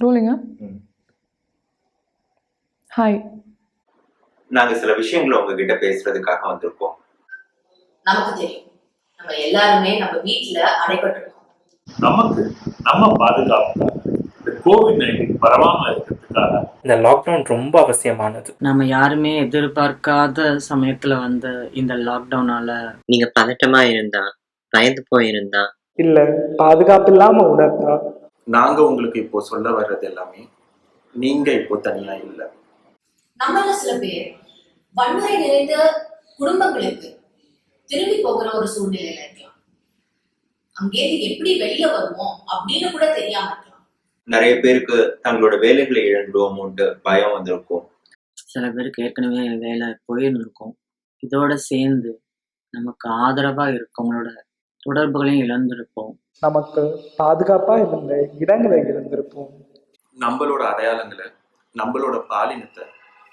ரூலிங்க. Hi நாங்க சில விஷயங்களை உங்ககிட்ட பேசுறதுக்காக வந்திருக்கோம். நமக்கு தெரியும். நம்ம எல்லாருமே நம்ம வீட்ல அடைபட்டிருக்கோம். நமக்கு நம்ம பாதுகாப்புக்காக இந்த கோவிட் நைன்டீன் பரவாமல் இருக்கிறதுக்காக. இந்த லாக்டவுன் ரொம்ப அவசியமானது. நம்ம யாருமே எதிர்பார்க்காத சமயத்துல வந்த இந்த லாக்டவுனால நீங்க பதட்டமா இருந்தா பயந்து போயிருந்தா. இல்ல பாதுகாப்பு இல்லாம உணர்ந்தா நாங்க உங்களுக்கு இப்போ சொல்ல வர்றது எல்லாமே நீங்க இப்போ தனியா இல்ல. நம்மள சில பேர் வன்முறை நிறைந்த குடும்பங்களுக்கு திரும்பி போகிற ஒரு சூழ்நிலையில இருக்கலாம். அங்கேருந்து எப்படி வெளியில வருவோம் அப்படின்னு கூட தெரியாம இருக்கலாம். நிறைய பேருக்கு தங்களோட வேலைகளை இழந்துருவோமோன்ட்டு பயம் வந்திருக்கும். சில பேருக்கு ஏற்கனவே வேலை போயிருந்திருக்கும் இதோட சேர்ந்து நமக்கு ஆதரவா இருக்கவங்களோட தொடர்புகளையும் இழந்திருப்போம். நமக்கு பாதுகாப்பா இருந்த இடங்களை இருந்திருப்போம் நம்மளோட அடையாளங்களை நம்மளோட பாலினத்தை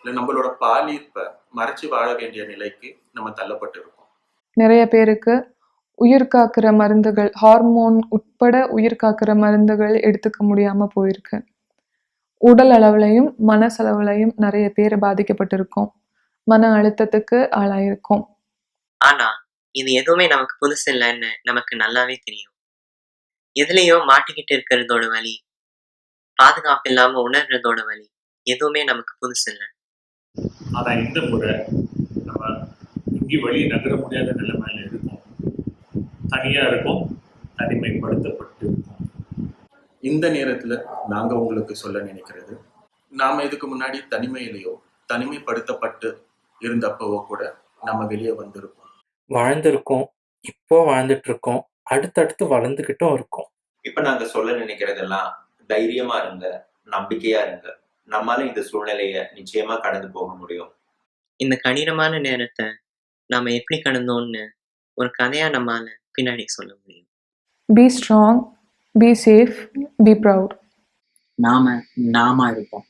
இல்ல நம்மளோட பாலியற்ப மறைச்சு வாழ வேண்டிய நிலைக்கு நம்ம தள்ளப்பட்டிருக்கோம். நிறைய பேருக்கு உயிர் காக்கிற மருந்துகள் ஹார்மோன் உட்பட உயிர் காக்கிற மருந்துகள் எடுத்துக்க முடியாம போயிருக்கு. உடல் அளவுலையும் மனசளவுலையும் நிறைய பேர் பாதிக்கப்பட்டிருக்கோம். மன அழுத்தத்துக்கு ஆளாயிருக்கோம். ஆனா இது எதுவுமே நமக்கு புதுசு இல்லைன்னு நமக்கு நல்லாவே தெரியும். எதுலயோ மாட்டிக்கிட்டு இருக்கிறதோட வலி பாதுகாப்பு இல்லாம உணர்றதோட வலி எதுவுமே நமக்கு புதுசு இல்லை. ஆனா இந்த முறை நம்ம எங்கேயும் வெளியே நகர முடியாத நிலைமையில இருக்கோம். தனியா இருக்கும் தனிமைப்படுத்தப்பட்டு இருக்கோம். இந்த நேரத்துல நாங்க உங்களுக்கு சொல்ல நினைக்கிறது நாம இதுக்கு முன்னாடி தனிமையிலேயோ தனிமைப்படுத்தப்பட்டு இருந்தப்பவோ கூட நம்ம வெளியே வந்திருப்போம். வாழ்ந்திருக்கோம் இப்போ வாழ்ந்துட்டு இருக்கோம் அடுத்தடுத்து வளர்ந்துக்கிட்டும் இருக்கோம். இப்ப நாங்க சொல்ல நினைக்கிறதெல்லாம் தைரியமா இருங்க நம்பிக்கையா இருங்க. நம்மால இந்த சூழ்நிலைய நிச்சயமா கடந்து போக முடியும். இந்த கடினமான நேரத்தை நாம எப்படி கடந்தோம்னு ஒரு கதையா நம்மால பின்னாடி சொல்ல முடியும். Be strong be safe be proud நாம நாம இருப்போம்.